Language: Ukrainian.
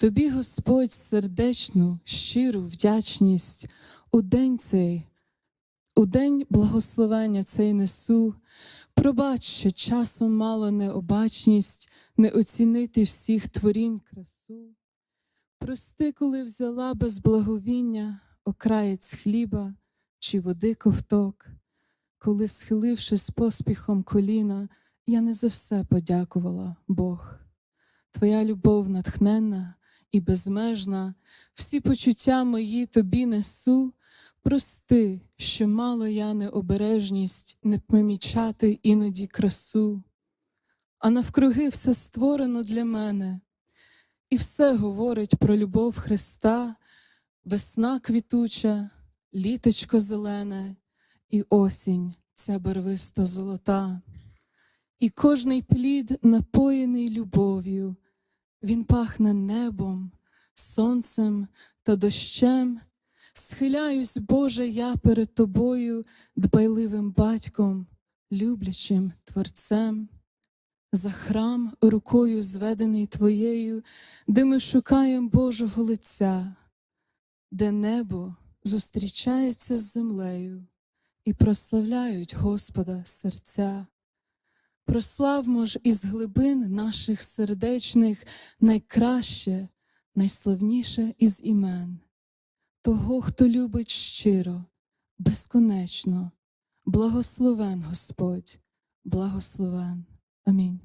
Тобі, Господь, сердечну, щиру вдячність у день цей, у день благословення цей несу. Пробач, що часом мало необачність, не оцінити всіх творінь красу. Прости, коли взяла без благовіння окраєць хліба чи води ковток, коли, схилившись поспіхом коліна, я не за все подякувала Бог. Твоя любов натхненна і безмежна, всі почуття мої тобі несу. Прости, що мала я необережність не помічати іноді красу, а навкруги все створено для мене, і все говорить про любов Христа, весна квітуча, літочко зелене, і осінь ця барвисто золота. І кожний плід напоєний любов'ю, він пахне небом, сонцем та дощем. Схиляюсь, Боже, я перед Тобою, дбайливим батьком, люблячим Творцем, за храм рукою зведений Твоєю, де ми шукаємо Божого лиця, де небо зустрічається з землею і прославляють Господа серця. Прославмо ж із глибин наших сердечних найкраще, найславніше із імен того, хто любить щиро, безконечно, благословен Господь, благословен. Амінь.